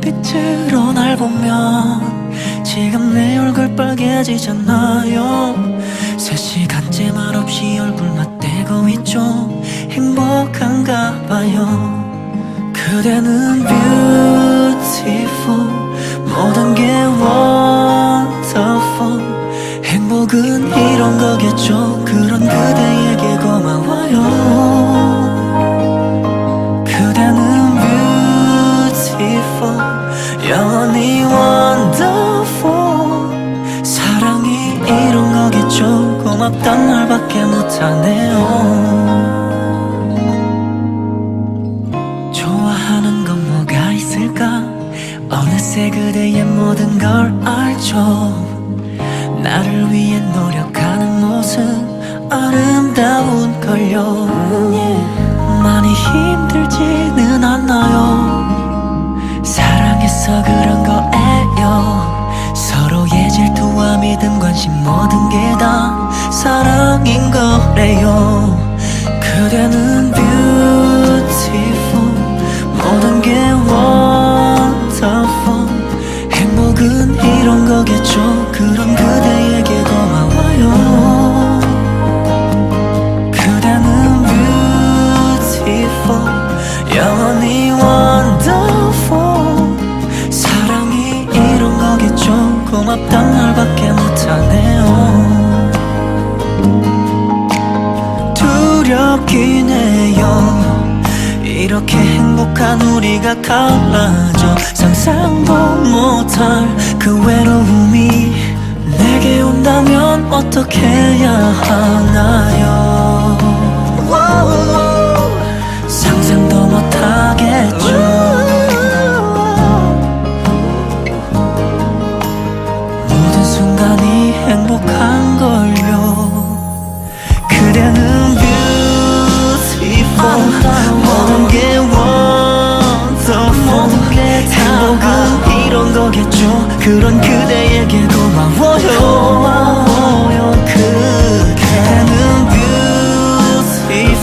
눈빛으로 날 보면 지금 내 얼굴 빨개지잖아요. 세 시간째 말없이 얼굴 맞대고 있죠. 행복한가 봐요. 그대는 beautiful 모든 게 wonderful. 행복은 이런 거겠죠. 그런 그대에게 고마워요 영원히 wonderful. 사랑이 이런 거겠죠. 고맙단 말밖에 못하네요. 좋아하는 건 뭐가 있을까? 어느새 그대의 모든 걸 알죠. 나를 위해 노력하는 모습 아름다운 걸요. 많이 힘들지는 않나요 사랑해서 그런 거예요. 서로의 질투와 믿음 관심 모든 게 다 사랑인 거래요. 그대는 beautiful 모든 게 wonderful. 행복은 이런 거겠죠. 그런 그대 그 외로움이 내게 온다면 어떻게 해야 하나요? 상상도 못하겠 거겠죠. 그런 그대에게 고마워요. 그대는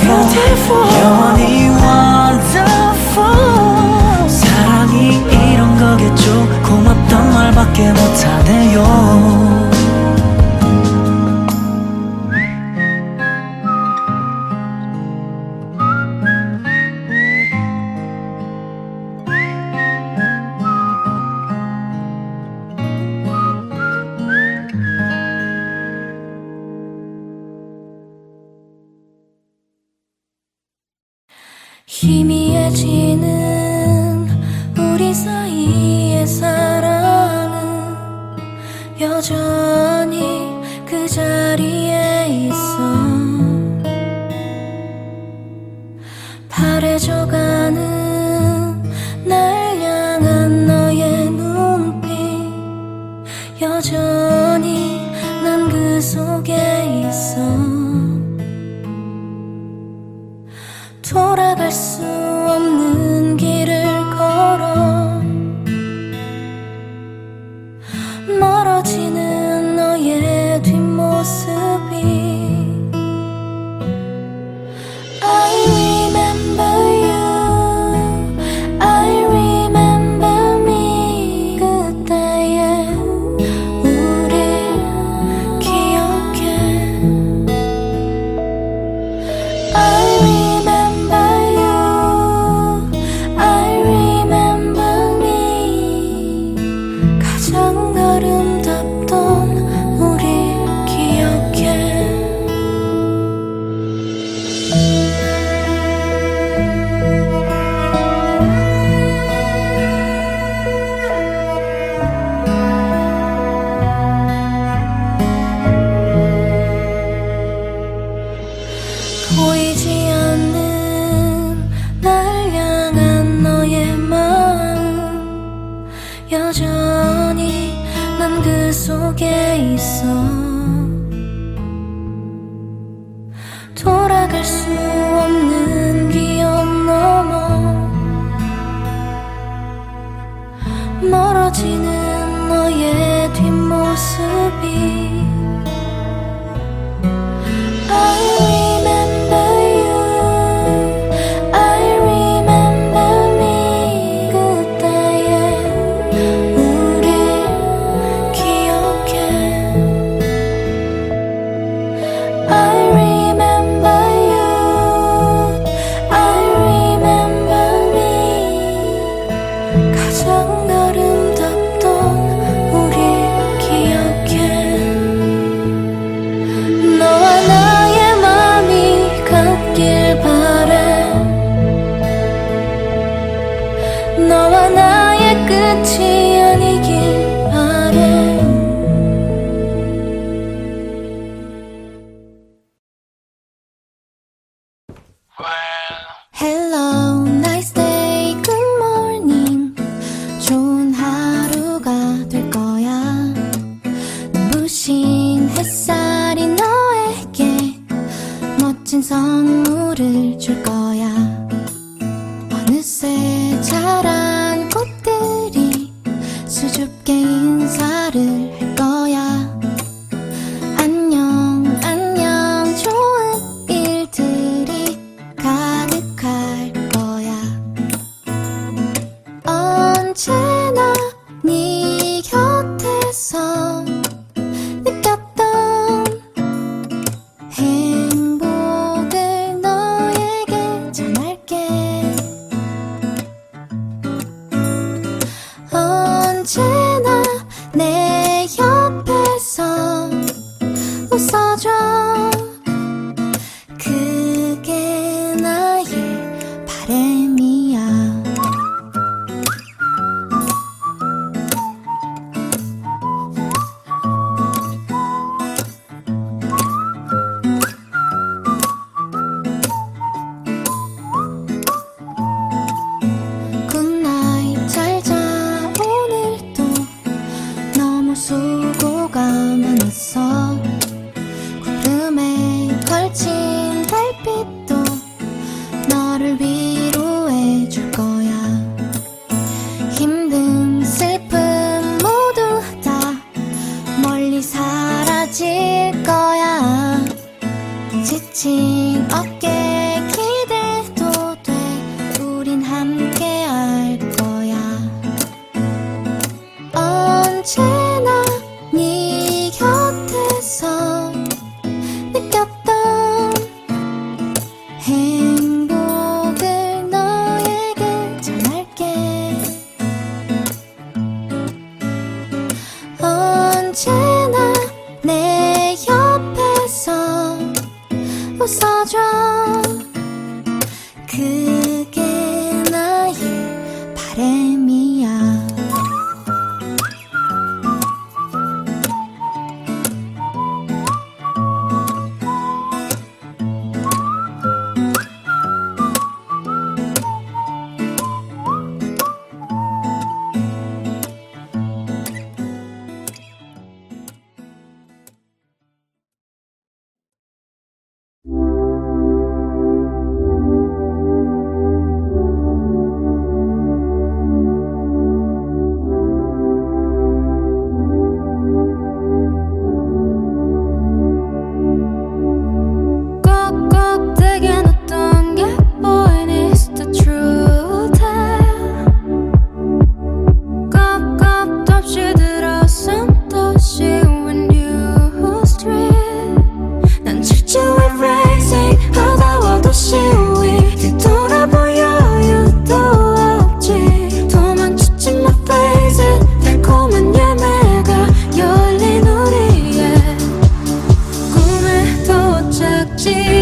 beautiful. 영원히 wonderful. 사랑이 이런 거겠죠. 고맙단 말밖에 못하네요 바래져가는 날 향한 너의 눈빛. 여전히 난 그 속에 있어 난그 속에 있어 너와 나의 끝이 아니길 바래. Hello, nice day, good morning. 좋은 하루가 될 거야. 눈부신 햇살이 너에게 멋진 선물을 줄 거야. 진 어깨 기대도 돼. 우린 함께 할 거야. 언제나 네 곁에서 느꼈던 행복을 너에게 전할게. 언제 ti.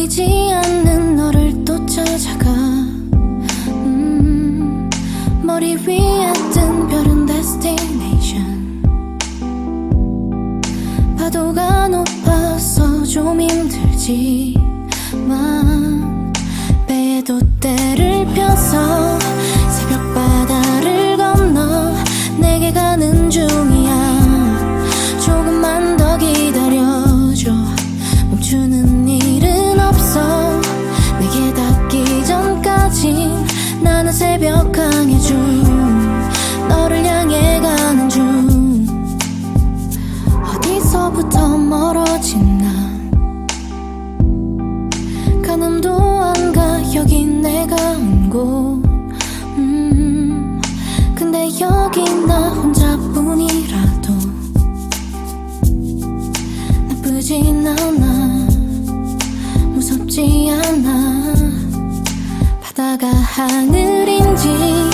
보이지 않는 너를 또 찾아가. 음, 머리 위에 뜬 별은 destination. 파도가 높아서 좀 힘들지 않아 무섭지 않아. 바다가 하늘인지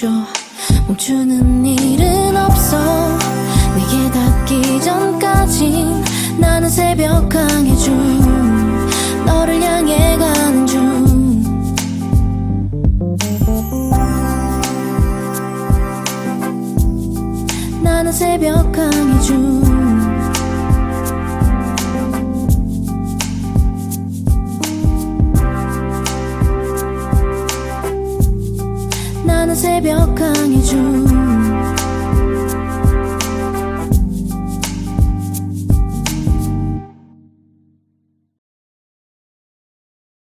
기다려줘 멈추는 일은 없어. 내게 닿기 전까지 나는 새벽 항해 중 너를 향해 가는 중. 나는 새벽 항해 중 새벽 항해 중